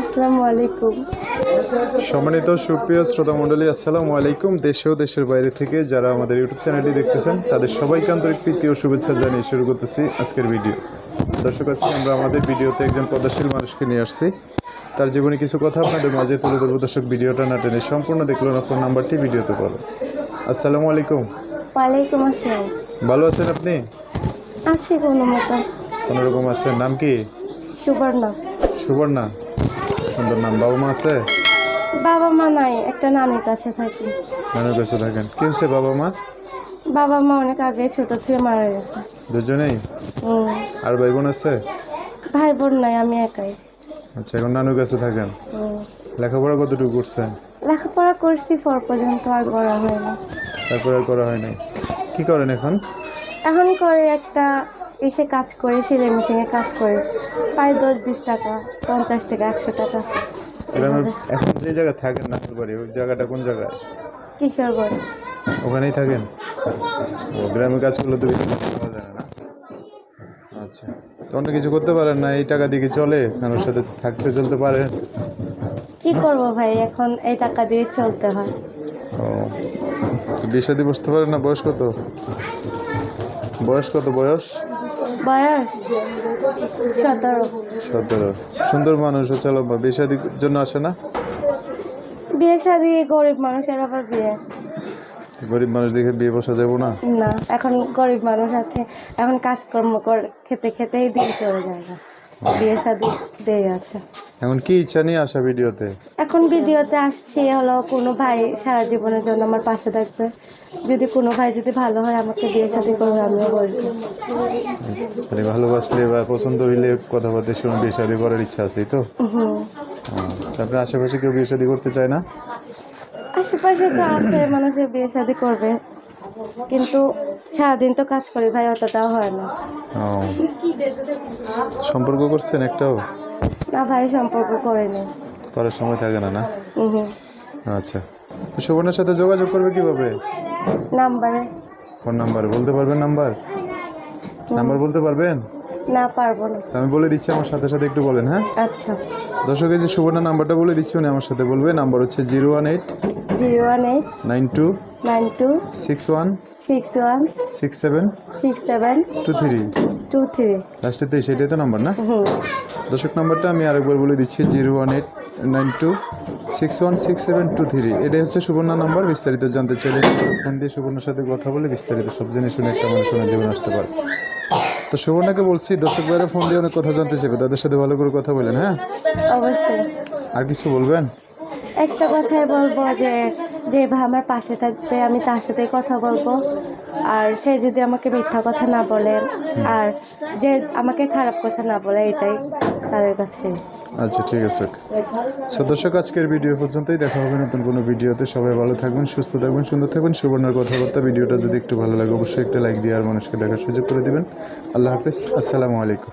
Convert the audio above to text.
আসসালামু আলাইকুম। সম্মানিত সুপ্রিয় শ্রোতা মণ্ডলী আসসালামু আলাইকুম। দেশে ও দেশের বাইরে থেকে যারা আমাদের ইউটিউব চ্যানেলটি দেখতেছেন তাদের সবাইকে আন্তরিক প্রীতি ও শুভেচ্ছা জানিয়ে শুরু করতেছি আজকের ভিডিও। দর্শক আজকে আমরা আমাদের ভিডিওতে একজন পদাশীল মানুষকে নিয়ে আসছি। তার জীবনে কিছু কথা আপনাদের মাঝে তুলে ধরবো। দর্শক ভিডিওটা না টেনে সম্পূর্ণ দেখল না ফোন নাম্বারটি ভিডিওতে পাবো আসসালামু আলাইকুম। ওয়ালাইকুম আসসালাম। ভালো আছেন আপনি? আছি কোনো মতো। কোনো রকম আছেন? নাম কি? সুবর্ণ। সুবর্ণা। সুন্দর নাম বাবা মা আছে? বাবা মা নাই একটা নানির কাছে থাকি। নানুর কাছে থাকেন। কি হয়েছে বাবা মা? বাবা মা অনেক আগে ছোট থেকে মারা গেছে। দুজনেই। আর ভাই বোন আছে? ভাই বোন নাই আমি একাই। আচ্ছা এখন নানুর কাছে থাকেন। লেখাপড়া কতটুকু করছেন? লেখাপড়া করছি ফর পর্যন্ত আর করা হয় না। তারপরে আর করা হয় নাই। কি করেন এখন? এখন করে একটা এসে কাজ করে সেলাই মেশিনে কাজ করে। প্রায় দশ বিশ টাকা পঞ্চাশ টাকা একশো টাকা। গ্রামের এখন যে জায়গায় থাকেন নানুর বাড়ি ওই জায়গাটা কোন জায়গায়? কিশোরগঞ্জ। ওখানেই থাকেন? ও গ্রামের কাজগুলো তো বেশি পাওয়া যায় না? আচ্ছা। তো অন্য কিছু করতে পারেন না এই টাকা দিয়ে কি চলে? নানুর সাথে থাকতে চলতে পারেন কি করব ভাই এখন এই টাকা দিয়ে চলতে হয়। ও বিয়ে শাদী বসতে পারেন না বয়স কত বয়স কত বয়স? বয়স সতেরো। সতেরো। সুন্দর মানুষ ও চলো বা বিয়ে শাদির জন্য আসে না? বিয়ে শাদি গরিব মানুষের আবার বিয়ে। গরিব মানুষ দেখে বিয়ে বসা যাব না? না এখন গরিব মানুষ আছে এখন কাজকর্ম কর খেতে খেতেই দিন চলে যায় না বিয়ে শাদি দেরি আছে। এখন কি ইচ্ছা নিয়ে আসা ভিডিওতে? এখন ভিডিওতে আসছি হলো কোনো ভাই সারা জীবনের জন্য আমার পাশে থাকবে। যদি কোনো ভাই যদি ভালো হয় আমাকে বিয়ে শাদি করবে আমিও বলব। মানে ভালোবাসলে বা পছন্দ হইলে কথাবার্তা শুনে বিয়ে শাদী করার ইচ্ছা আছে তো। তারপরে আশেপাশে কেউ বিয়ে শাদী করতে চায় না? আশেপাশে তো আছে মানুষের বিয়ে শাদি করবে। কিন্তু সারাদিন তো কাজ করি ভাই অতটাও হয় না। ও। সম্পর্ক করছেন একটাও? না ভাই সম্পর্ক করেনি। করার সময় থাকে না না? আচ্ছা। তো সুবর্ণের সাথে যোগাযোগ করবে কীভাবে? নাম্বারে। ফোন নাম্বার বলতে পারবেন নাম্বার? নাম্বার বলতে পারবেন? না পারব না। আমি বলে দিচ্ছি আমার সাথে সাথে একটু বলেন হ্যাঁ? আচ্ছা। দর্শক এই যে সুবর্ণা নাম্বারটা বলে দিচ্ছি উনি আমার সাথে বলবে। নাম্বার হচ্ছে zero one eight zero one eight nine two nine two six one six one six seven six seven two three. Two three লাস্টে তো সেটাই তো নাম্বার না? দর্শক নাম্বারটা আমি আরেকবার বলে দিচ্ছি zero one eight nine two six one six seven two three. এটাই হচ্ছে সুবর্ণা নাম্বার বিস্তারিত জানতে চাইলে ফোন দিয়ে সুবর্ণার সাথে কথা বলে বিস্তারিত সব জেনে শুনে একটা মানুষ জীবনে আসতে পারে তো সুবর্ণাকে বলছি দর্শক বাইরে ফোন দিয়ে অনেক কথা জানতে চাইবে তাদের সাথে ভালো করে কথা বলেন হ্যাঁ? অবশ্যই। আর কিছু বলবেন? একটা কথাই বলব যে যে আমার পাশে থাকবে আমি তার সাথে কথা বলব। আর সে যদি আমাকে মিথ্যা কথা না বলে, আর যে আমাকে খারাপ কথা না বলে, এটাই তাদের কাছে। আচ্ছা ঠিক আছে। সো দর্শক, আজকের ভিডিও পর্যন্তই। দেখা হবে নতুন কোনো ভিডিওতে। সবাই ভালো থাকবেন, সুস্থ থাকবেন, সুন্দর থাকবেন। সুবর্ণের কথাবার্তা ভিডিওটা যদি একটু ভালো লাগে, অবশ্যই একটা লাইক দিয়ে আর মানুষকে দেখার সুযোগ করে দিবেন। আল্লাহ হাফিজ। আসসালামু আলাইকুম।